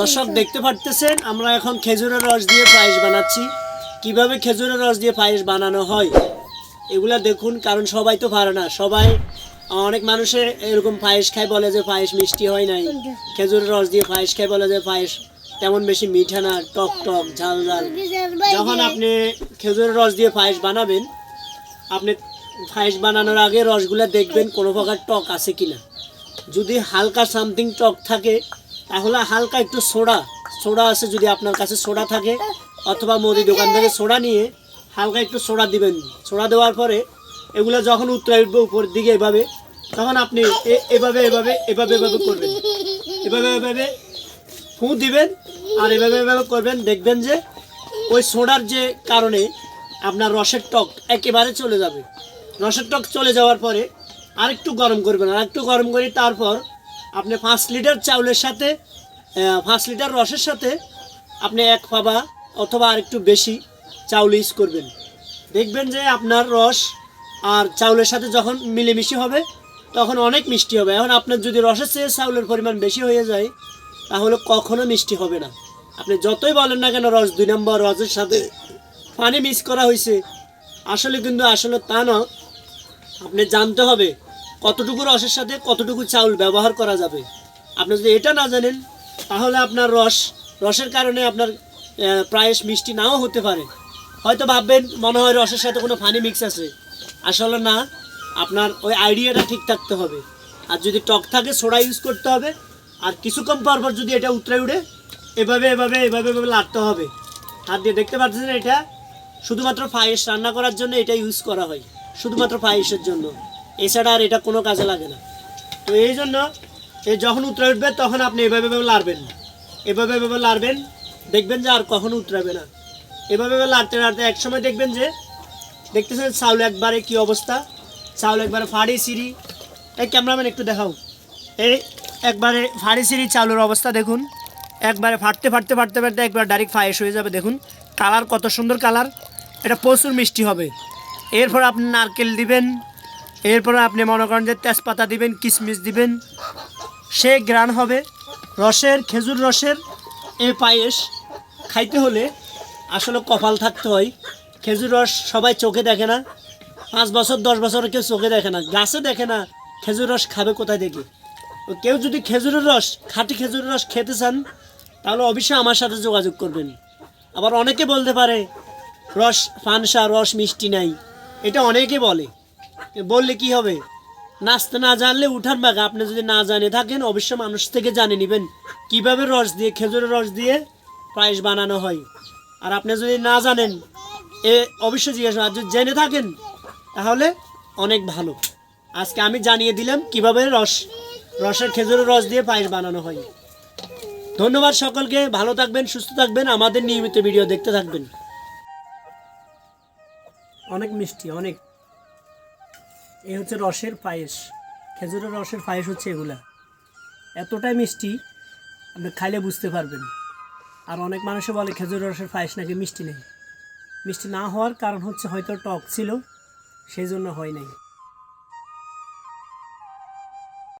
দর্শক দেখতে পারতেছেন আমরা এখন খেজুরের রস দিয়ে পায়েস বানাচ্ছি। কীভাবে খেজুরের রস দিয়ে পায়েস বানানো হয় এগুলা দেখুন কারণ সবাই তো পারে না। সবাই অনেক মানুষে এরকম পায়েস খায় বলে যে পায়েস মিষ্টি হয় নাই। খেজুরের রস দিয়ে পায়েস খায় বলে যে পায়েস তেমন বেশি মিঠা না টক টক ঝাল ঝাল। যখন আপনি খেজুরের রস দিয়ে পায়েস বানাবেন আপনি পায়েস বানানোর আগে রসগুলা দেখবেন কোনো প্রকার টক আছে কিনা। যদি হালকা সামথিং টক থাকে তাহলে হালকা একটু সোডা সোডা আছে যদি আপনার কাছে সোডা থাকে, অথবা মুদি দোকান থেকে সোডা নিয়ে হালকা একটু সোডা দিবেন। সোডা দেওয়ার পরে এগুলো যখন উতরে উঠবে উপরের দিকে এভাবে, তখন আপনি এভাবে এভাবে এভাবে এভাবে করবেন। এভাবে এভাবে ফু দিবেন আর এভাবে এভাবে করবেন। দেখবেন যে ওই সোডার যে কারণে আপনার রসের টক একেবারে চলে যাবে। রসের টক চলে যাওয়ার পরে আরেকটু গরম করবেন। আর একটু গরম করে তারপর আপনি পাঁচ লিটার চাউলের সাথে পাঁচ লিটার রসের সাথে আপনি এক পাবা অথবা আরেকটু বেশি চাউল ইউজ করবেন। দেখবেন যে আপনার রস আর চাউলের সাথে যখন মিলেমিশে হবে, তখন অনেক মিষ্টি হবে। এখন আপনার যদি রসের চেয়ে চাউলের পরিমাণ বেশি হয়ে যায়, তাহলে কখনো মিষ্টি হবে না। আপনি যতই বলেন না কেন রস দুই নম্বর রসের সাথে পানি মিক্স করা হয়েছে, আসলে কিন্তু আসলে তা না। আপনি জানতে হবে কতটুকু রসের সাথে কতটুকু চাউল ব্যবহার করা যাবে? আপনি যদি এটা না জানেন, তাহলে আপনার রস, রসের কারণে আপনার প্রায়শ মিষ্টি নাও হতে পারে। হয়তো ভাববেন, মনে হয় রসের সাথে কোনো ফানি মিক্স আছে। আসলে না, আপনার ওই আইডিয়াটা ঠিক থাকতে হবে। আর যদি টক থাকে, সোডা ইউজ করতে হবে। আর কিছুক্ষণ পর পর যদি এটা উতরে উঠে, এভাবে এভাবে এভাবে এভাবে লাড়তে হবে। হাত দিয়ে দেখতে পাচ্ছেন এটা? শুধুমাত্র পায়েস রান্না করার জন্য এটা ইউজ করা হয়। শুধুমাত্র পায়েসের জন্য। এছাড়া আর এটা কোনো কাজে লাগে না। তো এই জন্য এই যখন উতরে উঠবে তখন আপনি এভাবে এভাবে লাড়বেন এভাবে এভাবে লাড়বেন, দেখবেন যে আর কখনো উতরাবে না। এভাবে লাড়তে লাড়তে এক সময় দেখবেন যে, দেখতেছেন চাউল একবারে কি অবস্থা? চাউল একবারে ফাড়ি সিঁড়ি। এই ক্যামেরাম্যান একটু দেখাও। এই একবারে ফাড়ি সিঁড়ি চাউলের অবস্থা দেখুন। একবারে ফাটতে ফাটতে ফাটতে ফাটতে একবার ডাইরেক্ট ফায়েস হয়ে যাবে, দেখুন। কালার কত সুন্দর কালার। এটা প্রচুর মিষ্টি হবে। এরপর আপনি নারকেল দিবেন এরপর আপনি মনে করেন যে তেজপাতা দিবেন কিশমিশ দিবেন, সে গ্রান হবে। রসের, খেজুর রসের এ পায়েস খাইতে হলে আসলে কপাল থাকতে হয়। খেজুর রস সবাই চোখে দেখে না। পাঁচ বছর, দশ বছর কেউ চোখে দেখে না। গাছে দেখে না খেজুর রস খাবে কোথায় দেখে। কেউ যদি খেজুরের রস, খাঁটি খেজুরের রস খেতে চান, তাহলে অবশ্যই আমার সাথে যোগাযোগ করবেন। আবার অনেকে বলতে পারে, রস ফানসা রস মিষ্টি নাই। এটা অনেকে বলে। বললে কি হবে? নাচতে না জানলে উঠান বাঘা। আপনি যদি না জানে থাকেন অবশ্য মানুষ থেকে জানে নেবেন। কীভাবে রস দিয়ে, খেজুরের রস দিয়ে পায়েস বানানো হয়? আর আপনি যদি না জানেন, এ অবশ্যই জিজ্ঞাসা আর যদি জেনে থাকেন, তাহলে অনেক ভালো। আজকে আমি জানিয়ে দিলাম কীভাবে রস, রসের খেজুরের রস দিয়ে পায়েস বানানো হয়। ধন্যবাদ সকলকে। ভালো থাকবেন, সুস্থ থাকবেন। আমাদের নিয়মিত ভিডিও দেখতে থাকবেন। অনেক মিষ্টি, অনেক। এই হচ্ছে রসের পায়েস। খেজুরের রসের পায়েস হচ্ছে এগুলা। এতটাই মিষ্টি, আপনি খাইলে বুঝতে পারবেন। আর অনেক মানুষে বলে খেজুরের রসের পায়েস নাকি মিষ্টি নেই। মিষ্টি না হওয়ার কারণ হচ্ছে হয়তো টক ছিল, সেই জন্য হয় নাই।